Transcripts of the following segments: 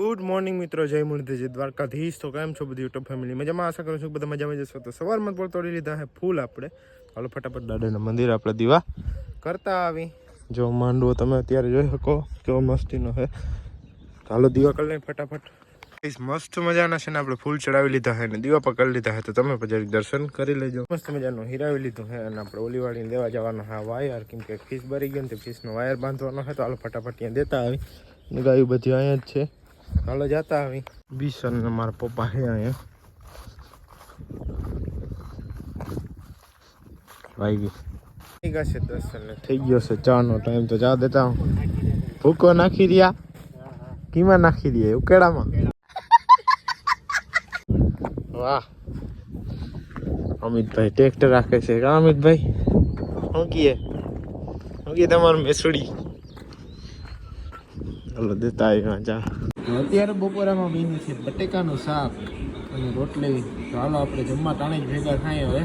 Good morning મિત્રો, જય મુરલીધર દ્વારકાધીશ. તો કેમ છો બધી યુટ્યુબ ફેમિલી મજામાં? આશા કરું છું બધા મજામાં જશો તો સવારમાં પણ તોડી લીધા હે ફૂલ આપણે. હાલો, ફટાફટ દાદાના મંદિર આપણે દીવા કરતા આવી. જો માંડવો તમે અત્યારે જોઈ શકો, કેવો મસ્તીનો છે હાલો, દીવા કરી લઈએ ફટાફટ. મસ્ત મજાના છે ને આપણે ફૂલ ચડાવી લીધા હે ને દીવા પકડી લીધા હે. તો તમે પછી દર્શન કરી લેજો. મસ્ત મજાનું હિરાવી લીધું હે અને આપણે ઓલીવાળીને દેવા જવાનો હા વાયર, કેમ કે ફીસ ભરી ગયો ને તે ફીસનો વાયર બાંધવાનો હે. તો હાલો, ફટાફટ ત્યાં દેતા આવી. ગાયું બધી અહીંયા જ છે. હાલો જતા આવી. બીસન ને મારા પપ્પા હે અહીંયા. વાગી ગયા છે દર્શન થઈ ગયો છે ચા નો ટાઈમ તો જા દેતા હું. ભૂકો નાખી રહ્યા? કીમાં નાખી દઈએ ઉકેડામાં? વાહ. અમિતભાઈ ટ્રેક્ટર રાખે છે. કા અમિતભાઈ? શું કીએ? શું કીએ તમારું મેસુડી? ચાલો દેતા આવી ચા અત્યારે બપોરામાં બન્યું છે બટેકાનું શાક અને રોટલી. હાલો આપણે જમવા તાણે જ ભેગા થાય હવે.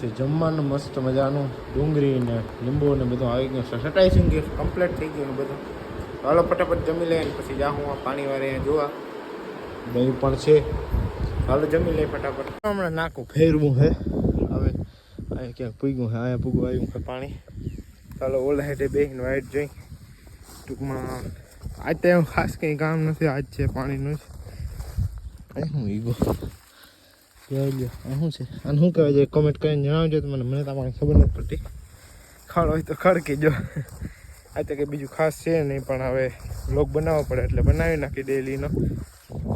છે જમવાનું મસ્ત મજાનું. ડુંગળી ને લીંબુ ને બધું આવી ગયું છે. સટાઈસિંગ ગેસ કમ્પ્લીટ થઈ ગયું બધું. હાલો ફટાફટ જમી લઈએ પછી પછી હું આ પાણી વાળે જોવા. દહીં પણ છે. હાલો જમી લઈએ ફટાફટ. હમણાં નાખું ફેરવું છે હવે અહીંયા ક્યાંક પૂગ્યું છે અહીંયા પૂગવા આવ્યું છે પાણી. ચાલો ઓલા હેઠે બેહીને વાઈટ જોઈ. ટૂંકમાં આજ ખાસ કંઈ કામ નથી, આજ છે પાણીનું જ. હું ઈગો? જોઈ શું છે? અને શું કહેવાય છે? કોમેન્ટ કરીને જણાવજો તો મને મને તમારે ખબર નથી પડતી. ખાડ હોય તો ખડકી જો આ તો કંઈ બીજું ખાસ છે નહીં, પણ હવે બ્લોગ બનાવવો પડે એટલે બનાવી નાખી ડેલીનો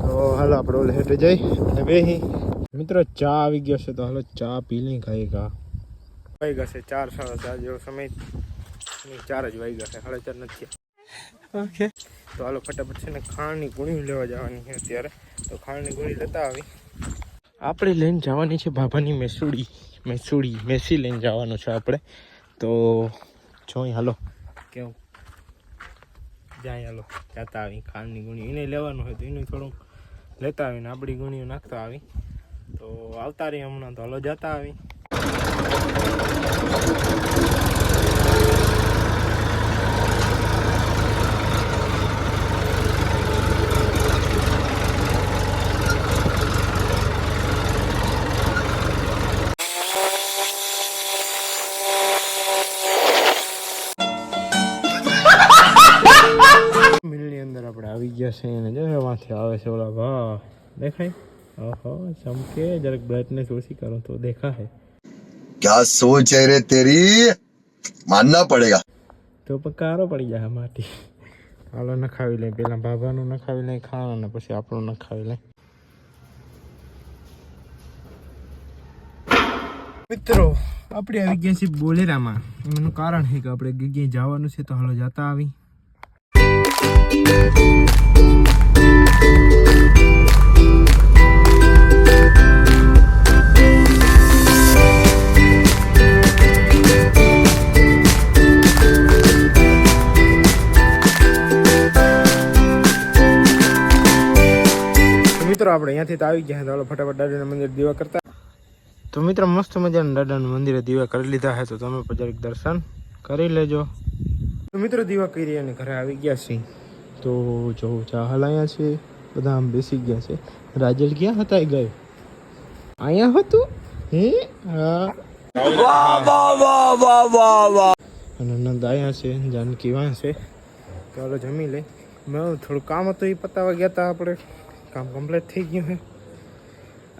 તો હાલો, આપણે ઓલે હેઠે જઈ અને બેહી. મિત્રો, ચા આવી ગયો છે તો હાલો, ચા પી લઈ ખાઈ કા વાઈ ગયા છે, ચાર સાડા ચાર જેવો સમય. ચાર જ વાઈ ગયા છે, સાડા ચાર નથી. ઓકે. તો હાલો ફટાફટ છે ને ખાંડની ગુણી લેવા જવાની છે અત્યારે. તો ખાંડની ગુણી લેતા આવી. આપણે લઈને જવાની છે બાબાની મેસુડી. મેસુડી મેસી લઈને જવાનું છે આપણે. તો જોઈ હાલો. કેવું જાય હાલો. જતા આવી ખાંડની ગુણી એને લેવાનું હોય તો એને થોડુંક લેતા આવીને આપણી ગુણીઓ નાખતા આવી. તો આવતા રહી હમણાં તો હાલો જતા આવી. જશે એને જશે વાંથી આવે છે ઓલા વાહ દેખાય? ઓહો ચમકે જરાક બ્રાઇટનેસ ઓછી કરો તો દેખાય. ક્યાં સોચ હે રે તેરી? માનના પડેગા. તો પકારો પડી જાય માટી. હાલો નખાવી લે પેલા બાબાનું નખાવી લે ખાવાનું ને પછી આપણું નખાવી લે મિત્રો આપણે આવી ગયા છે બોલેરામાં. એનું કારણ છે કે આપણે ગીગી જવાનું છે તો હાલો જતા આવી. મિત્રો આપણે અહીંયાથી તો આવી ગયા તો ફટાફટ દાદાના મંદિર દીવા કરતા. તો મિત્રો મસ્ત મજાના દાદાના મંદિરે દીવા કરી લીધા છે. તો તમે પછી દર્શન કરી લેજો. તો મિત્રો દીવા કરી અને ઘરે આવી ગયા છીએ. તો જો ચા અહીંયા છે. બધા આમ બેસી ગયા છે. રાજલ ક્યાં હતા એ ગયો? અહીંયા હતું? હે? હા. અને નંદ અહીંયા છે, જાનકી વાં છે. ચાલો જમી લે. મેં થોડું કામ હતું એ પતાવવા ગયા હતા આપણે. કામ કમ્પ્લીટ થઈ ગયું છે.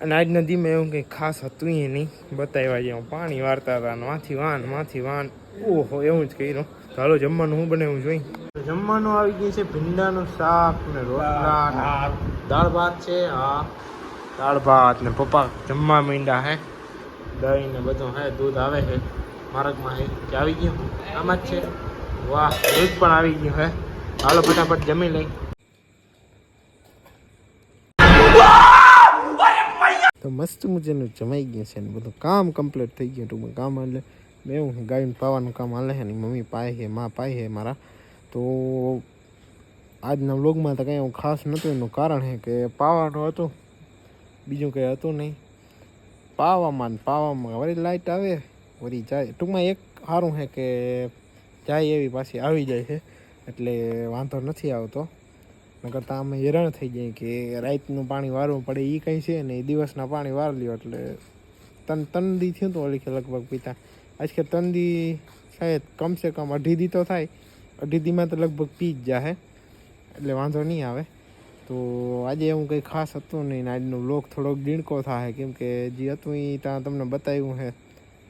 અને આજ નદીમાં એવું કંઈ ખાસ હતું એ નહીં. બતાવ્યા જેવું પાણી વારતા હતા માથી વાન માથી વાન. ઓહો, એવું જ કર્યું. ચાલો જમવાનું હું બનાવ્યું જોઈ જમવાનું આવી ગયું છે ભીંડાનું શાક ને રોટલા ને દાળ ભાત છે હા. દાળ ભાત ને પપ્પા જમવા મીંડા હે. દહીં ને બધું હે દૂધ આવે છે. માર્ગમાં હે કે આવી ગયું? આમાં જ છે. વાહ દૂધ પણ આવી ગયું હે. હાલો ફટાફટ જમી લઈ. તો મસ્ત મજાનું જમાઈ ગયું છે ને બધું કામ કમ્પ્લીટ થઈ ગયું ટૂંકમાં કામ એટલે મેં હું ગાયને પાવાનું કામ હાલે છે ને મમ્મી પાય છે મા પાય છે મારા. તો આજના વ્લોગમાં તો કંઈ એવું ખાસ નહોતું. એનું કારણ છે કે પાવાનું હતું. બીજું કંઈ હતું નહીં. પાવામાં પાવામાં વળી લાઇટ આવે, વળી જાય. ટૂંકમાં એક સારું છે કે જાય એવી પાછી આવી જાય છે. એટલે વાંધો નથી આવતો. નકર તો અમે હેરાન થઈ જાય કે રાતનું પાણી વારવું પડે એ કંઈ છે ને એ દિવસના પાણી વાર લ્યો. એટલે તન ત્રણ દી થયું હતું ઓલી લગભગ પીતા. આજ કે ત્રણ દી શાયદ કમસે કમ અઢી દી તો થાય. અઢી દીમાં તો લગભગ પી જ જાહે. એટલે વાંધો નહીં આવે. તો આજે એવું કંઈ ખાસ હતું નહીં આજનો વ્લોગ થોડોક ડીણકો થાય કેમ કે જે હતું એ ત્યાં તમને બતાવ્યું છે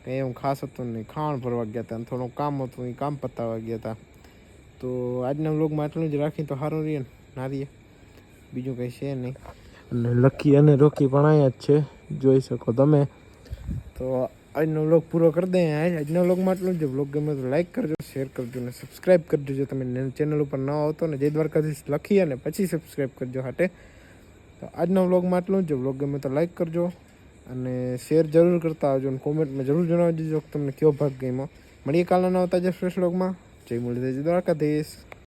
કંઈ એવું ખાસ હતું નહીં. ખાણ ભરવા ગયા હતા અને થોડું કામ હતું એ કામ પતાવવા ગયા હતા તો આજના બ્લોગમાં આટલું જ રાખીએ તો સારું રહીએ ને, ના રહીએ. બીજું કંઈ છે નહીં. અને લકી અને રોકી પણ અહીંયા જ છે. જોઈ શકો તમે. તો આજનો વ્લોગ પૂરો કરી દઈએ આજ- આજના વ્લોગમાં આટલું જ. વ્લોગ ગમે તો લાઈક કરજો શેર કરજો અને સબસ્ક્રાઈબ કરજો જો તમે ચેનલ ઉપર ન આવતો ને, જય દ્વારકાધીશ લખી અને પછી સબસ્ક્રાઈબ કરજો હાટે. તો આજના વ્લોગમાં આટલું જ. વ્લોગ ગમે તો લાઈક કરજો અને શેર જરૂર કરતા આવજો અને કોમેન્ટમાં જરૂર જણાવજો કે તમને કયો ભાગ ગમ્યો. મળીએ કાલના નવતા જે ફ્રેશ વ્લોગમાં જય મુરલીધર, જય દ્વારકાધીશ.